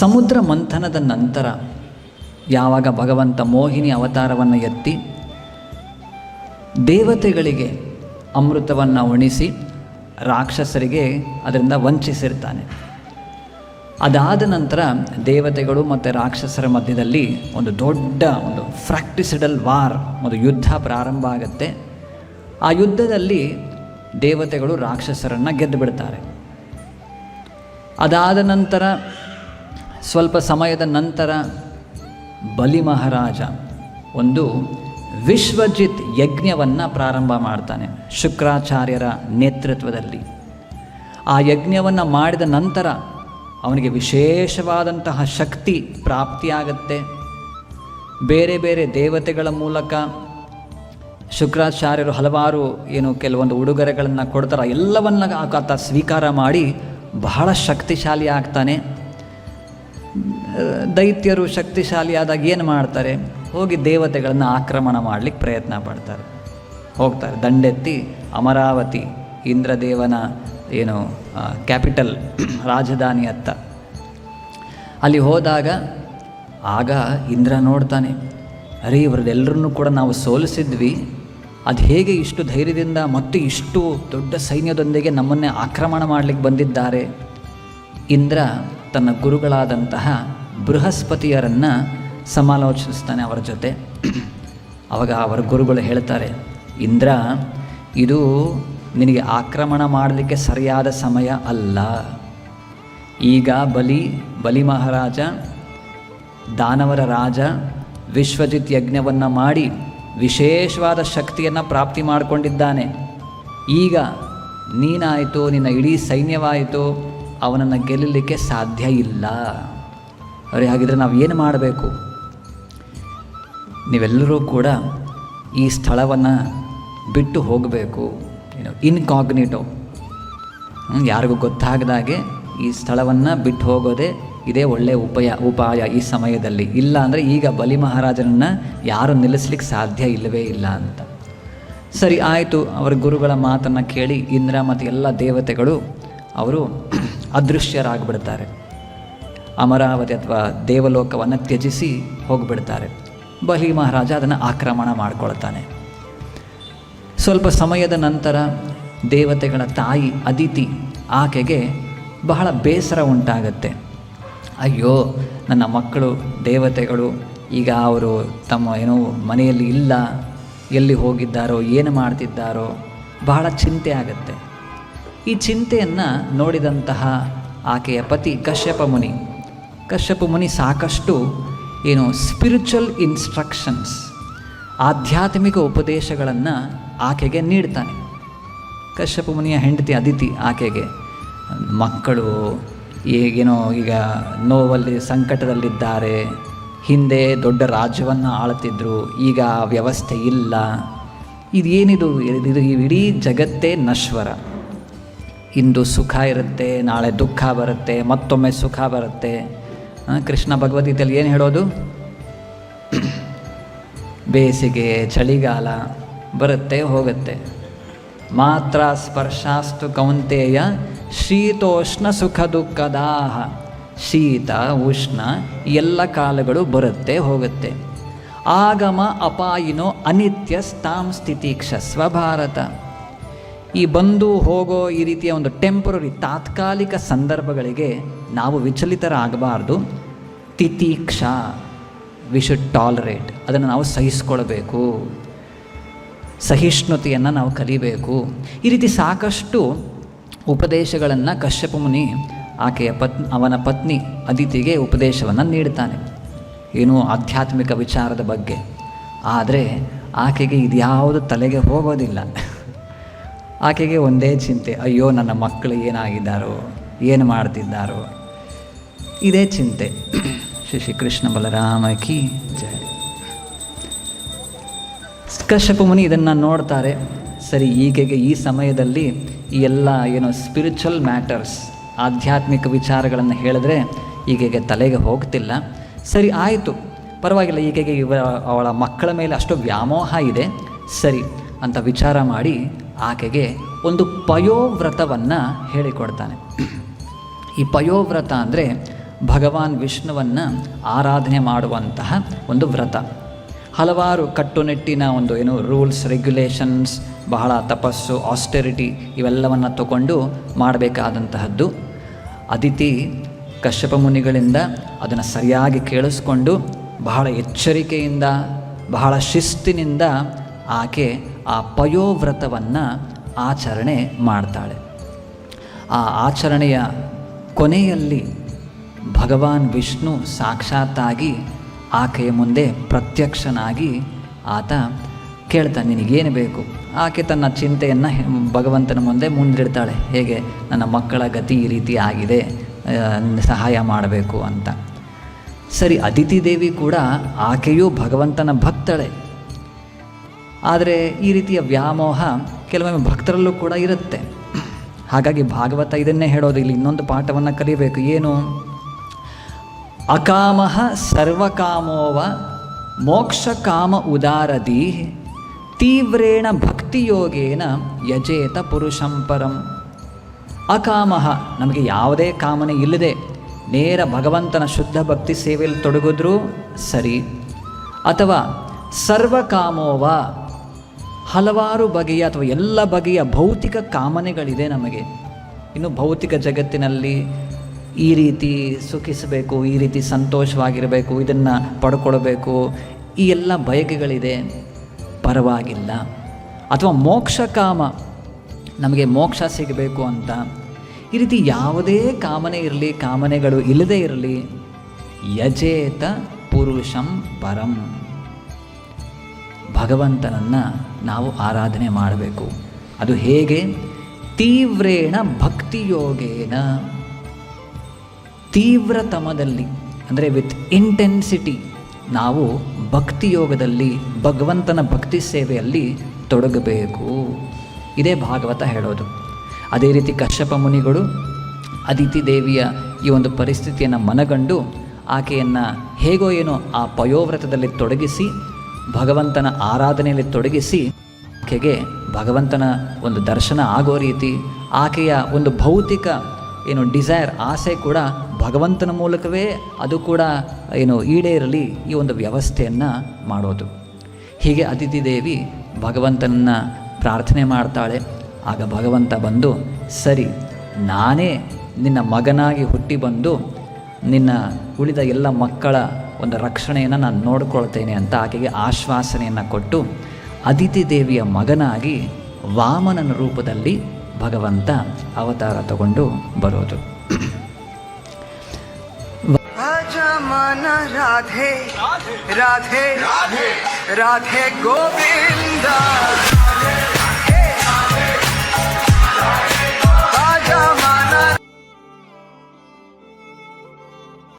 ಸಮುದ್ರ ಮಂಥನದ ನಂತರ ಯಾವಾಗ ಭಗವಂತ ಮೋಹಿನಿ ಅವತಾರವನ್ನು ಎತ್ತಿ ದೇವತೆಗಳಿಗೆ ಅಮೃತವನ್ನು ಉಣಿಸಿ ರಾಕ್ಷಸರಿಗೆ ಅದರಿಂದ ವಂಚಿಸಿರ್ತಾನೆ. ಅದಾದ ನಂತರ ದೇವತೆಗಳು ಮತ್ತು ರಾಕ್ಷಸರ ಮಧ್ಯದಲ್ಲಿ ಒಂದು ದೊಡ್ಡ ಒಂದು ಫ್ರಾಕ್ಟಿಸಿಡಲ್ ವಾರ್, ಒಂದು ಯುದ್ಧ ಪ್ರಾರಂಭ ಆಗುತ್ತೆ. ಆ ಯುದ್ಧದಲ್ಲಿ ದೇವತೆಗಳು ರಾಕ್ಷಸರನ್ನು ಗೆದ್ದು ಬಿಡ್ತಾರೆ ಅದಾದ ನಂತರ ಸ್ವಲ್ಪ ಸಮಯದ ನಂತರ ಬಲಿ ಮಹಾರಾಜ ಒಂದು ವಿಶ್ವಜಿತ್ ಯಜ್ಞವನ್ನು ಪ್ರಾರಂಭ ಮಾಡ್ತಾನೆ ಶುಕ್ರಾಚಾರ್ಯರ ನೇತೃತ್ವದಲ್ಲಿ. ಆ ಯಜ್ಞವನ್ನು ಮಾಡಿದ ನಂತರ ಅವನಿಗೆ ವಿಶೇಷವಾದಂತಹ ಶಕ್ತಿ ಪ್ರಾಪ್ತಿಯಾಗತ್ತೆ. ಬೇರೆ ಬೇರೆ ದೇವತೆಗಳ ಮೂಲಕ ಶುಕ್ರಾಚಾರ್ಯರು ಹಲವಾರು ಏನು ಕೆಲವೊಂದು ಉಡುಗೊರೆಗಳನ್ನು ಕೊಡ್ತಾರೆ ಎಲ್ಲವನ್ನ ಆತ ಸ್ವೀಕಾರ ಮಾಡಿ ಬಹಳ ಶಕ್ತಿಶಾಲಿ ಆಗ್ತಾನೆ. ದೈತ್ಯರು ಶಕ್ತಿಶಾಲಿಯಾದಾಗ ಏನು ಮಾಡ್ತಾರೆ? ಹೋಗಿ ದೇವತೆಗಳನ್ನು ಆಕ್ರಮಣ ಮಾಡಲಿಕ್ಕೆ ಪ್ರಯತ್ನ ಪಡ್ತಾರೆ. ಹೋಗ್ತಾರೆ. ದಂಡೆತ್ತಿ ಅಮರಾವತಿ ಇಂದ್ರದೇವನ ಏನು ಕ್ಯಾಪಿಟಲ್ ರಾಜಧಾನಿ ಅತ್ತ. ಅಲ್ಲಿ ಹೋದಾಗ ಆಗ ಇಂದ್ರ ನೋಡ್ತಾನೆ, ಅರೆ ಇವರದೆಲ್ಲರನ್ನೂ ಕೂಡ ನಾವು ಸೋಲಿಸಿದ್ವಿ. ಅದು ಹೇಗೆ ಇಷ್ಟು ಧೈರ್ಯದಿಂದ ಮತ್ತು ಇಷ್ಟು ದೊಡ್ಡ ಸೈನ್ಯದೊಂದಿಗೆ ನಮ್ಮನ್ನೇ ಆಕ್ರಮಣ ಮಾಡಲಿಕ್ಕೆ ಬಂದಿದ್ದಾರೆ? ಇಂದ್ರ ತನ್ನ ಗುರುಗಳಾದಂತಹ ಬೃಹಸ್ಪತಿಯರನ್ನು ಸಮಾಲೋಚಿಸ್ತಾನೆ ಅವರ ಜೊತೆ. ಅವಾಗ ಅವರ ಗುರುಗಳು ಹೇಳ್ತಾರೆ, ಇಂದ್ರ, ಇದು ನಿನಗೆ ಆಕ್ರಮಣ ಮಾಡಲಿಕ್ಕೆ ಸರಿಯಾದ ಸಮಯ ಅಲ್ಲ. ಈಗ ಬಲಿ ಬಲಿ ಮಹಾರಾಜ, ದಾನವರ ರಾಜ, ವಿಶ್ವಜಿತ್ ಯಜ್ಞವನ್ನು ಮಾಡಿ ವಿಶೇಷವಾದ ಶಕ್ತಿಯನ್ನು ಪ್ರಾಪ್ತಿ ಮಾಡಿಕೊಂಡಿದ್ದಾನೆ. ಈಗ ನೀನಾಯಿತು, ನಿನ್ನ ಇಡೀ ಸೈನ್ಯವಾಯಿತು, ಅವನನ್ನು ಗೆಲ್ಲಲಿಕ್ಕೆ ಸಾಧ್ಯ ಇಲ್ಲ. ಅವರೇ ಹಾಗಿದ್ರೆ ನಾವು ಏನು ಮಾಡಬೇಕು? ನೀವೆಲ್ಲರೂ ಕೂಡ ಈ ಸ್ಥಳವನ್ನು ಬಿಟ್ಟು ಹೋಗಬೇಕು. ಏನೋ ಇನ್ಕಾಗ್ನಿಟೋ ಯಾರಿಗೂ ಗೊತ್ತಾಗದಾಗೆ ಈ ಸ್ಥಳವನ್ನು ಬಿಟ್ಟು ಹೋಗೋದೇ ಇದೇ ಒಳ್ಳೆಯ ಉಪಾಯ ಉಪಾಯ ಈ ಸಮಯದಲ್ಲಿ. ಇಲ್ಲ ಅಂದರೆ ಈಗ ಬಲಿ ಮಹಾರಾಜನನ್ನು ಯಾರು ನಿಲ್ಲಿಸ್ಲಿಕ್ಕೆ ಸಾಧ್ಯ ಇಲ್ಲವೇ ಇಲ್ಲ ಅಂತ. ಸರಿ, ಆಯಿತು. ಅವರ ಗುರುಗಳ ಮಾತನ್ನು ಕೇಳಿ ಇಂದ್ರ ಮತ್ತು ಎಲ್ಲ ದೇವತೆಗಳು ಅವರು ಅದೃಶ್ಯರಾಗ್ಬಿಡ್ತಾರೆ. ಅಮರಾವತಿ ಅಥವಾ ದೇವಲೋಕವನ್ನು ತ್ಯಜಿಸಿ ಹೋಗಿಬಿಡ್ತಾರೆ. ಬಲಿ ಮಹಾರಾಜ ಅದನ್ನು ಆಕ್ರಮಣ ಮಾಡ್ಕೊಳ್ತಾನೆ. ಸ್ವಲ್ಪ ಸಮಯದ ನಂತರ ದೇವತೆಗಳ ತಾಯಿ ಅದಿತಿ ಆಕೆಗೆ ಬಹಳ ಬೇಸರ ಉಂಟಾಗತ್ತೆ. ಅಯ್ಯೋ, ನನ್ನ ಮಕ್ಕಳು, ದೇವತೆಗಳು, ಈಗ ಅವರು ತಮ್ಮ ಏನೋ ಮನೆಯಲ್ಲಿ ಇಲ್ಲ, ಎಲ್ಲಿ ಹೋಗಿದ್ದಾರೋ, ಏನು ಮಾಡ್ತಿದ್ದಾರೋ, ಬಹಳ ಚಿಂತೆ ಆಗುತ್ತೆ. ಈ ಚಿಂತೆಯನ್ನು ನೋಡಿದಂತಹ ಆಕೆಯ ಪತಿ ಕಶ್ಯಪ ಮುನಿ ಕಶ್ಯಪ ಮುನಿ ಸಾಕಷ್ಟು, ಏನು ಸ್ಪಿರಿಚುವಲ್ ಇನ್ಸ್ಟ್ರಕ್ಷನ್ಸ್ ಆಧ್ಯಾತ್ಮಿಕ ಉಪದೇಶಗಳನ್ನು ಆಕೆಗೆ ನೀಡ್ತಾನೆ. ಕಶ್ಯಪ ಮುನಿಯ ಹೆಂಡತಿ ಅದಿತಿ ಆಕೆಗೆ, ಮಕ್ಕಳು, ಈಗೇನೋ ಈಗ ನೋವಲ್ಲಿ ಸಂಕಟದಲ್ಲಿದ್ದಾರೆ, ಹಿಂದೆ ದೊಡ್ಡ ರಾಜ್ಯವನ್ನು ಆಳ್ತಿದ್ರು ಈಗ ವ್ಯವಸ್ಥೆ ಇಲ್ಲ. ಇದೇನಿದು? ಇದು ಇಡೀ ಜಗತ್ತೇ ನಶ್ವರ. ಇಂದು ಸುಖ ಇರುತ್ತೆ, ನಾಳೆ ದುಃಖ ಬರುತ್ತೆ, ಮತ್ತೊಮ್ಮೆ ಸುಖ ಬರುತ್ತೆ. ಕೃಷ್ಣ ಭಗವದ್ಗೀತೆಯಲ್ಲಿ ಏನು ಹೇಳೋದು? ಬೇಸಿಗೆ, ಚಳಿಗಾಲ ಬರುತ್ತೆ, ಹೋಗುತ್ತೆ. ಮಾತ್ರ ಸ್ಪರ್ಶಾಸ್ತು ಕೌಂತೆಯ ಶೀತೋಷ್ಣ ಸುಖ ದುಃಖದಾಹ. ಶೀತ, ಉಷ್ಣ, ಎಲ್ಲ ಕಾಲಗಳು ಬರುತ್ತೆ, ಹೋಗುತ್ತೆ. ಆಗಮ, ಅಪಾಯಿನೋ ಅನಿತ್ಯ, ಸ್ಥಾಂ ಸ್ಥಿತಿಕ್ಷಸ್ವ ಭಾರತ. ಈ ಬಂದು ಹೋಗೋ ಈ ರೀತಿಯ ಒಂದು ಟೆಂಪರರಿ ತಾತ್ಕಾಲಿಕ ಸಂದರ್ಭಗಳಿಗೆ ನಾವು ವಿಚಲಿತರಾಗಬಾರ್ದು. ತಿತೀಕ್ಷ ವಿ ಶುಡ್ ಟಾಲರೇಟ್ ಅದನ್ನು ನಾವು ಸಹಿಸ್ಕೊಳ್ಬೇಕು. ಸಹಿಷ್ಣುತೆಯನ್ನು ನಾವು ಕಲಿಬೇಕು. ಈ ರೀತಿ ಸಾಕಷ್ಟು ಉಪದೇಶಗಳನ್ನು ಕಶ್ಯಪ ಮುನಿ ಆಕೆಯ ಪತ್, ಅವನ ಪತ್ನಿ ಅದಿತಿಗೆ ಉಪದೇಶವನ್ನು ನೀಡ್ತಾನೆ ಏನು ಆಧ್ಯಾತ್ಮಿಕ ವಿಚಾರದ ಬಗ್ಗೆ. ಆದರೆ ಆಕೆಗೆ ಇದ್ಯಾವುದು ತಲೆಗೆ ಹೋಗೋದಿಲ್ಲ. ಆಕೆಗೆ ಒಂದೇ ಚಿಂತೆ, ಅಯ್ಯೋ, ನನ್ನ ಮಕ್ಕಳು ಏನಾಗಿದ್ದಾರೋ, ಏನು ಮಾಡ್ತಿದ್ದಾರೋ? ಇದೇ ಚಿಂತೆ. ಶ್ರೀ ಶ್ರೀ ಕೃಷ್ಣ ಬಲರಾಮ ಕಿ ಜಯ. ಕಶ್ಯಪ ಮುನಿ ಇದನ್ನು ನೋಡ್ತಾರೆ. ಸರಿ, ಈಕೆಗೆ ಈ ಸಮಯದಲ್ಲಿ ಈ ಎಲ್ಲ ಏನು ಸ್ಪಿರಿಚುವಲ್ ಮ್ಯಾಟರ್ಸ್ ಆಧ್ಯಾತ್ಮಿಕ ವಿಚಾರಗಳನ್ನು ಹೇಳಿದ್ರೆ ಈಕೆಗೆ ತಲೆಗೆ ಹೋಗ್ತಿಲ್ಲ. ಸರಿ, ಆಯಿತು. ಪರವಾಗಿಲ್ಲ, ಈಕೆಗೆ ಇವ ಅವಳ ಮಕ್ಕಳ ಮೇಲೆ ಅಷ್ಟು ವ್ಯಾಮೋಹ ಇದೆ. ಸರಿ, ಅಂತ ವಿಚಾರ ಮಾಡಿ ಆಕೆಗೆ ಒಂದು ಪಯೋವ್ರತವನ್ನು ಹೇಳಿಕೊಡ್ತಾನೆ. ಈ ಪಯೋವ್ರತ ಅಂದರೆ ಭಗವಾನ್ ವಿಷ್ಣುವನ್ನು ಆರಾಧನೆ ಮಾಡುವಂತಹ ಒಂದು ವ್ರತ. ಹಲವಾರು ಕಟ್ಟುನಿಟ್ಟಿನ ಒಂದು ಏನು ರೂಲ್ಸ್, ರೆಗ್ಯುಲೇಷನ್ಸ್, ಬಹಳ ತಪಸ್ಸು, ಆಸ್ಟೆರಿಟಿ ಇವೆಲ್ಲವನ್ನು ತಗೊಂಡು ಮಾಡಬೇಕಾದಂತಹದ್ದು. ಅದಿತಿ ಕಶ್ಯಪ ಮುನಿಗಳಿಂದ ಅದನ್ನು ಸರಿಯಾಗಿ ಕೇಳಿಸ್ಕೊಂಡು ಬಹಳ ಎಚ್ಚರಿಕೆಯಿಂದ, ಬಹಳ ಶಿಸ್ತಿನಿಂದ ಆಕೆ ಆ ಪಯೋವ್ರತವನ್ನು ಆಚರಣೆ ಮಾಡ್ತಾಳೆ. ಆ ಆಚರಣೆಯ ಕೊನೆಯಲ್ಲಿ ಭಗವಾನ್ ವಿಷ್ಣು ಸಾಕ್ಷಾತ್ತಾಗಿ ಆಕೆಯ ಮುಂದೆ ಪ್ರತ್ಯಕ್ಷನಾಗಿ ಆತ ಕೇಳ್ತಾ, ನಿನಗೇನು ಬೇಕು? ಆಕೆ ತನ್ನ ಚಿಂತೆಯನ್ನು ಭಗವಂತನ ಮುಂದೆ ಮುಂದಿಡ್ತಾಳೆ. ಹೇಗೆ? ನನ್ನ ಮಕ್ಕಳ ಗತಿ ಈ ರೀತಿ ಆಗಿದೆ ಸಹಾಯ ಮಾಡಬೇಕು ಅಂತ. ಸರಿ, ಅದಿತಿ ದೇವಿ ಕೂಡ ಆಕೆಯೂ ಭಗವಂತನ ಭಕ್ತಳೆ. ಆದರೆ ಈ ರೀತಿಯ ವ್ಯಾಮೋಹ ಕೆಲವೊಮ್ಮೆ ಭಕ್ತರಲ್ಲೂ ಕೂಡ ಇರುತ್ತೆ. ಹಾಗಾಗಿ ಭಾಗವತ ಇದನ್ನೇ ಹೇಳೋದು, ಇಲ್ಲಿ ಇನ್ನೊಂದು ಪಾಠವನ್ನು ಕಲಿಬೇಕು. ಏನು? ಅಕಾಮಃ ಸರ್ವಕಾಮೋವ ಮೋಕ್ಷಕಾಮ ಉದಾರದಿ ತೀವ್ರೇಣ ಭಕ್ತಿಯೋಗೇನ ಯಜೇತ ಪುರುಷಂಪರಂ ಅಕಾಮಹ ಅಕಾಮಃ ನಮಗೆ ಯಾವುದೇ ಕಾಮನೆ ಇಲ್ಲದೆ ನೇರ ಭಗವಂತನ ಶುದ್ಧ ಭಕ್ತಿ ಸೇವೆಯಲ್ಲಿ ತೊಡಗಿದ್ರೂ ಸರಿ. ಅಥವಾ ಸರ್ವಕಾಮೋವ ಹಲವಾರು ಬಗೆಯ ಅಥವಾ ಎಲ್ಲ ಬಗೆಯ ಭೌತಿಕ ಕಾಮನೆಗಳಿದೆ ನಮಗೆ. ಇನ್ನು ಭೌತಿಕ ಜಗತ್ತಿನಲ್ಲಿ ಈ ರೀತಿ ಸುಖಿಸಬೇಕು, ಈ ರೀತಿ ಸಂತೋಷವಾಗಿರಬೇಕು, ಇದನ್ನು ಪಡ್ಕೊಳ್ಬೇಕು, ಈ ಎಲ್ಲ ಬಯಕೆಗಳಿದೆ. ಪರವಾಗಿಲ್ಲ. ಅಥವಾ ಮೋಕ್ಷ ಕಾಮ, ನಮಗೆ ಮೋಕ್ಷ ಸಿಗಬೇಕು ಅಂತ. ಈ ರೀತಿ ಯಾವುದೇ ಕಾಮನೆ ಇರಲಿ, ಕಾಮನೆಗಳು ಇಲ್ಲದೇ ಇರಲಿ, ಯಜೇತ ಪುರುಷಂ ಪರಂ. ಭಗವಂತನನ್ನು ನಾವು ಆರಾಧನೆ ಮಾಡಬೇಕು. ಅದು ಹೇಗೆ? ತೀವ್ರೇಣ ಭಕ್ತಿಯೋಗೇನ. ತೀವ್ರತಮದಲ್ಲಿ, ಅಂದರೆ ವಿತ್ ಇಂಟೆನ್ಸಿಟಿ ನಾವು ಭಕ್ತಿಯೋಗದಲ್ಲಿ, ಭಗವಂತನ ಭಕ್ತಿ ಸೇವೆಯಲ್ಲಿ ತೊಡಗಬೇಕು. ಇದೇ ಭಾಗವತ ಹೇಳೋದು. ಅದೇ ರೀತಿ ಕಶ್ಯಪ ಮುನಿಗಳು ಅದಿತಿ ದೇವಿಯ ಈ ಒಂದು ಪರಿಸ್ಥಿತಿಯನ್ನು ಮನಗಂಡು ಆಕೆಯನ್ನು ಹೇಗೋ ಏನೋ ಆ ಪಯೋವ್ರತದಲ್ಲಿ ತೊಡಗಿಸಿ ಭಗವಂತನ ಆರಾಧನೆಯಲ್ಲಿ ತೊಡಗಿಸಿ ಆಕೆಗೆ ಭಗವಂತನ ಒಂದು ದರ್ಶನ ಆಗೋ ರೀತಿ, ಆಕೆಯ ಒಂದು ಭೌತಿಕ ಏನು ಡಿಸೈರ್ ಆಸೆ ಕೂಡ ಭಗವಂತನ ಮೂಲಕವೇ ಅದು ಕೂಡ ಏನು ಈಡೇರಲಿ ಈ ಒಂದು ವ್ಯವಸ್ಥೆಯನ್ನು ಮಾಡೋದು. ಹೀಗೆ ಅತಿಥಿ ದೇವಿ ಭಗವಂತನನ್ನು ಪ್ರಾರ್ಥನೆ ಮಾಡ್ತಾಳೆ. ಆಗ ಭಗವಂತ ಬಂದು, ಸರಿ, ನಾನೇ ನಿನ್ನ ಮಗನಾಗಿ ಹುಟ್ಟಿ ಬಂದು ನಿನ್ನ ಉಳಿದ ಎಲ್ಲ ಮಕ್ಕಳ ಒಂದು ರಕ್ಷಣೆಯನ್ನು ನಾನು ನೋಡ್ಕೊಳ್ತೇನೆ ಅಂತ ಆಕೆಗೆ ಆಶ್ವಾಸನೆಯನ್ನು ಕೊಟ್ಟು ಅದಿತಿ ದೇವಿಯ ಮಗನಾಗಿ ವಾಮನನ ರೂಪದಲ್ಲಿ ಭಗವಂತ ಅವತಾರ ತಗೊಂಡು ಬರೋದು. ರಾಧೆ ರಾಧೆ ರಾಧೆ ಗೋವಿಂದ.